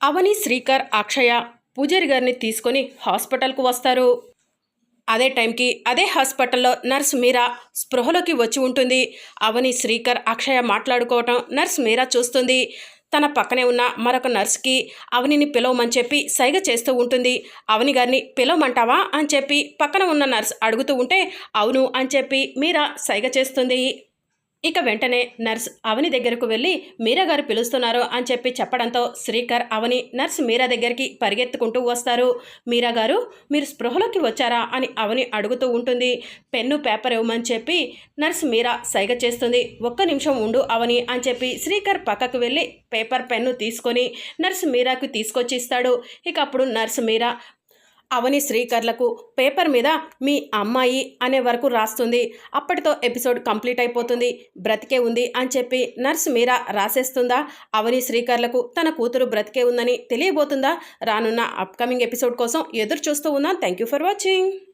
అవని శ్రీకర్ అక్షయ పూజారి గారిని తీసుకొని హాస్పిటల్కు వస్తారు. అదే టైంకి అదే హాస్పిటల్లో నర్స్ మీరా స్పృహలోకి వచ్చి ఉంటుంది. అవని శ్రీకర్ అక్షయ మాట్లాడుకోవటం నర్స్ మీరా చూస్తుంది. తన పక్కనే ఉన్న మరొక నర్స్కి అవనిని పిలవమని చెప్పి సైగ చేస్తూ ఉంటుంది. అవని గారిని పిలవమంటావా అని చెప్పి పక్కన ఉన్న నర్స్ అడుగుతూ ఉంటే అవును అని చెప్పి మీరా సైగ చేస్తుంది. ఇక వెంటనే నర్స్ అవని దగ్గరకు వెళ్ళి మీరా గారు పిలుస్తున్నారు అని చెప్పి చెప్పడంతో శ్రీకర్ అవని నర్స్ మీరా దగ్గరికి పరిగెత్తుకుంటూ వస్తారు. మీరా గారు మీరు స్పృహలోకి వచ్చారా అని అవని అడుగుతూ ఉంటుంది. పెన్ను పేపర్ ఇవ్వమని చెప్పి నర్స్ మీరా సైగ చేస్తుంది. ఒక్క నిమిషం ఉండు అవని అని చెప్పి శ్రీకర్ పక్కకు వెళ్ళి పేపర్ పెన్ను తీసుకొని నర్స్ మీరాకు తీసుకొచ్చి ఇస్తాడు. ఇక అప్పుడు నర్స్ మీరా అవని శ్రీకర్లకు పేపర్ మీద మీ అమ్మాయి అనే వరకు రాస్తుంది. అప్పటితో ఎపిసోడ్ కంప్లీట్ అయిపోతుంది. బ్రతికే ఉంది అని చెప్పి నర్స్ మీరా రాసేస్తుందా? అవని శ్రీకర్లకు తన కూతురు బ్రతికే ఉందని తెలియబోతుందా? రానున్న అప్కమింగ్ ఎపిసోడ్ కోసం ఎదురు చూస్తూ ఉన్నాం. Thank you for watching.